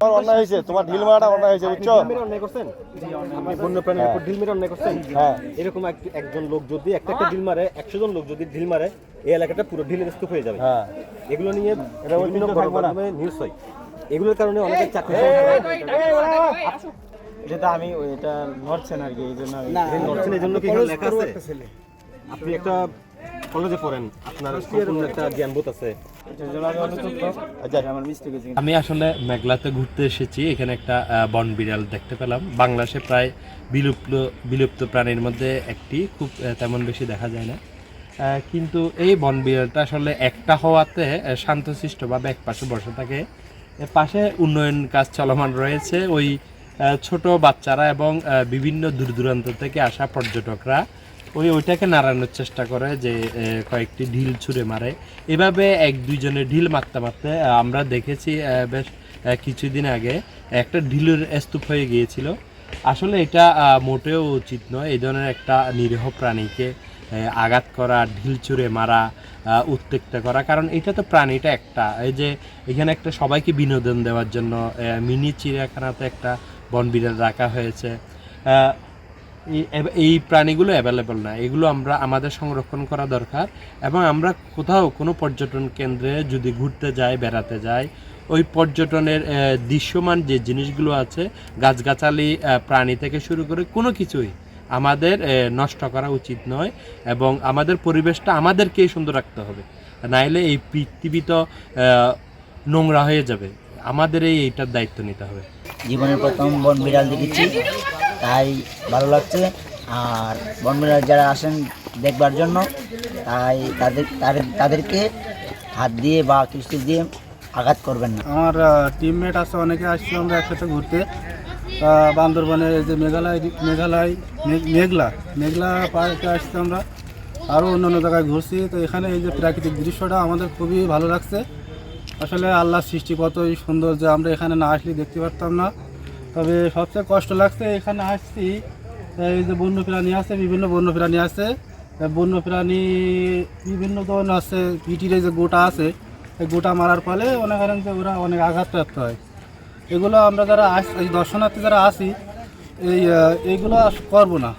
অন্যায় হয়েছে তোমার ঢিল মারাটা অন্যায় হয়েছে বুঝছ? ঢিল মেরে অন্যায় করছেন? আপনি উপর ঢিল মেরে অন্যায় করছেন? হ্যাঁ। এরকম এক- একজন লোক যদি একটা একটা ঢিল মারে একশো জন লোক যদি ঢিল মারে এই এলাকাটা পুরো ঢিলের স্তূপ হয়ে যাবে। হ্যাঁ। এগুলো নিয়ে বিভিন্ন। গণমাধ্যমে নিউজ হয়। এগুলোর কারণে অনেকের চাকরি যেটা আমি এটা নড়ছেন আর কি এই জন্য নড়ছেন এই জন্য কি লেখা আছে? আপনি একটা কলেজে পড়েন আপনার সম্পূর্ণ একটা জ্ঞানবোধ আছে। আমি আচ্ছা আমার মিস্টেক হয়েছে আমি আসলে মেঘলাতে ঘুরতে এসেছি এখানে একটা বন বিড়াল দেখতে পেলাম। বাংলাদেশে প্রায় বিলুপ্ত বিলুপ্ত প্রাণীর মধ্যে একটি খুব তেমন বেশি দেখা যায় না। কিন্তু এই বন বিড়ালটা আসলে একটা হওয়াতে শান্তশিষ্টভাবে এক পাশে বসে থাকে। পাশে উন্নয়ন কাজ চলমান রয়েছে। ওই ছোট বাচ্চারা এবং আহ, বিভিন্ন দূর দূরান্ত থেকে আসা পর্যটকরা ওই ওইটাকে নাড়ানোর চেষ্টা করে যে কয়েকটি ঢিল ছুঁড়ে মারে। এভাবে এক দুইজনে ঢিল মারতে মারতে আমরা দেখেছি বেশ কিছুদিন আগে একটা ঢিলের স্তূপ হয়ে গিয়েছিল। আসলে এটা মোটেও উচিত নয়। এই ধরনের একটা নিরীহ প্রাণীকে আঘাত করা, ঢিল ছুঁড়ে মারা উত্তেক্ত করা, কারণ এটা তো প্রাণীটা একটা। এই যে, এখানে একটা সবাইকে বিনোদন দেওয়ার জন্য মিনি চিড়িয়াখানাতে একটা বন বিড়াল রাখা হয়েছে। এই- প্রাণীগুলো অ্যাভেলেবল না। এগুলো আমরা আমাদের সংরক্ষণ করা দরকার এবং আমরা কোথাও কোনো পর্যটন কেন্দ্রে যদি ঘুরতে যাই, বেড়াতে যাই, ওই পর্যটনের দৃশ্যমান যে জিনিসগুলো আছে, গাছগাছালি প্রাণী থেকে শুরু করে কোনো কিছুই আমাদের নষ্ট করা উচিত নয় এবং আমাদের পরিবেশটা আমাদেরকেই সুন্দর রাখতে হবে। নাইলে এই পৃথিবী তো নোংরা হয়ে যাবে। আমাদের এই এইটার দায়িত্ব নিতে হবে। জীবনের প্রথম বন বিড়াল দেখেছি। তাই ভালো লাগছে। আর বন বিড়াল যারা আসেন দেখবার জন্য, তাই তাদের, তাদের- তাদেরকে হাত দিয়ে বা কিছু দিয়ে আঘাত করবেন না। আমার টিমমেট আছে, অনেকে আসছি আমরা একসাথে ঘুরতে। এই যে মেঘালয় মেঘালয়, মেঘ- মেঘলা মেঘলা পার্কে আসছি আমরা। আরও অন্য অন্য জায়গায় ঘুরছি। তো এখানে এই যে প্রাকৃতিক দৃশ্যটা আমাদের খুবই ভালো লাগছে। আসলে আল্লাহ সৃষ্টি কতই সুন্দর যে আমরা এখানে না আসলে দেখতে পারতাম না। তবে সবচেয়ে কষ্ট লাগছে, এখানে আসছি, এই যে বন্য প্রাণী আছে, বিভিন্ন বন্য প্রাণী আছে। বন্য প্রাণী, বিভিন্ন ধরনের আছে, পিটির যে গোটা আছে, এই গোটা মারার ফলে করেন যে ওরা অনেক আঘাতপ্রাপ্ত হয়। এগুলো আমরা যারা আস, এই দর্শনার্থী যারা আসি এই এইগুলো করব না।